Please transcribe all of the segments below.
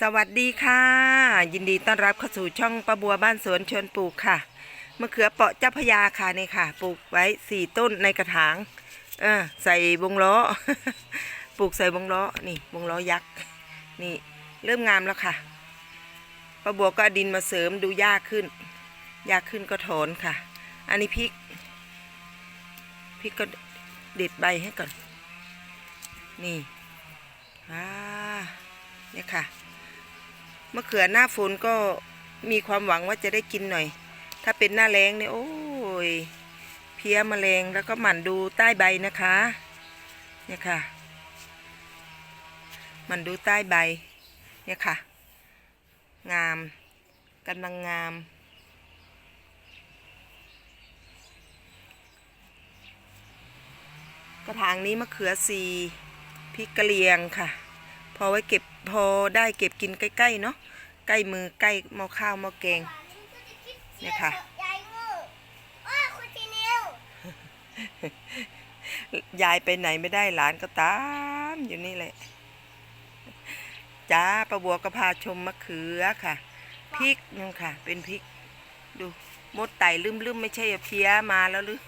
สวัสดีค่ะ ยินดีต้อนรับเข้าสู่ช่องป้าบัวบ้านสวนชวนปลูกค่ะมะเขือเปาะเจ้าพยาค่ะนี่ค่ะ ปลูกไว้สี่ต้นในกระถางเออใส่วงล้อ ปลูกใส่วงล้อนี่วงล้อยักษ์นี่เริ่มงามแล้วค่ะป้าบัวก็ดินมาเสริมดูยากขึ้นยากขึ้นก็ถอนค่ะ อันนี้พริกพริกก็เด็ดใบให้ก่อน นี่อ่าเนี่ยค่ะ มะเขือหน้าฝนก็มีความหวังว่าจะได้กินหน่อย ถ้าเป็นหน้าแรงเนี่ยโอ้ยเพี้ยมแมลงแล้วก็หมั่นดูใต้ใบนะคะเนี่ยค่ะหมันดูใต้ใบเนี่ยค่ะ งามกำลังงาม กระถางนี้มะเขือสีพริกกะเหรี่ยงค่ะ พอไว้เก็บ พอได้เก็บกินใกล้ๆเนาะใกล้มือใกล้หม้อข้าวหม้อแกงเนี่ยค่ะยายงูโอ้ยคุณทีนิวยายไปไหนไม่ได้หลานก็ตามอยู่นี่แหละจ้าประบัวก็พาชมมะเขือค่ะพริกนึงค่ะ เป็นพริก ดูมดไต่ลืมๆไม่ใช่เพี้ยมาแล้วหรือ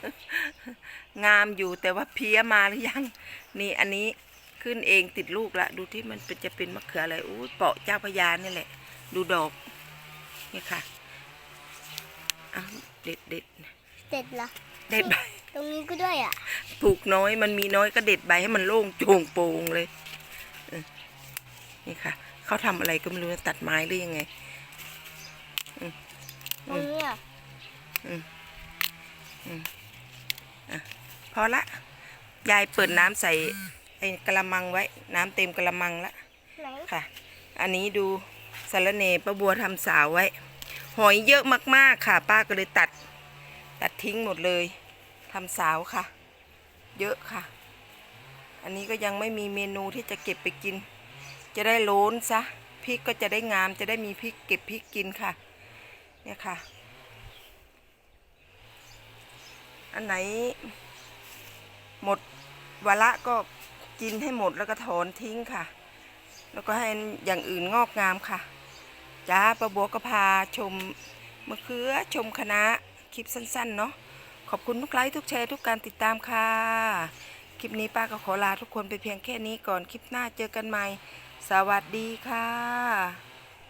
งามอยู่แต่ว่าเพี้ยมาหรือยัง นี่อันนี้ ขึ้นเองติดลูกละดูที่มันเป็นจะเป็นมะเขืออะไรอู้เปาะเจ้าพระยานี่แหละ ดูดอกนี่ค่ะอ้าวเด็ดเด็ดเด็ดเหรอเด็ดใบตรงนี้ก็ด้วยอะปลูกน้อยมันมีน้อยก็เด็ดใบให้มันโล่งโจงโปร่งเลยเออนี่ค่ะเขาทำอะไรก็ไม่รู้นะตัดไม้หรือยังไงตรงนี้อะพอละยายเปิดน้ำใส่ ไอ้กระมังไว้ น้ำเต็มกระมังละไหนค่ะ อันนี้ดูสารเนป้าบัวทำสาวไว้ หอยเยอะมากๆค่ะ ป้าก็เลยตัด ตัดทิ้งหมดเลยทำสาวค่ะ เยอะค่ะ อันนี้ก็ยังไม่มีเมนูที่จะเก็บไปกิน จะได้โล้นซะพริกก็จะได้งามจะได้มีพริกเก็บพริกกินค่ะ เนี่ยค่ะ อันไหนหมดวาระก็ กินให้หมดแล้วก็ถอนทิ้งค่ะ แล้วก็ให้อย่างอื่นงอกงามค่ะจ้าประบัวก็พาชมมะเขือชมคณะคลิปสั้นๆเนาะขอบคุณทุกไลค์ทุกแชร์ทุกการติดตามค่ะ คลิปนี้ป้าก็ขอลาทุกคนไปเพียงแค่นี้ก่อนคลิปหน้าเจอกันใหม่ สวัสดีค่ะ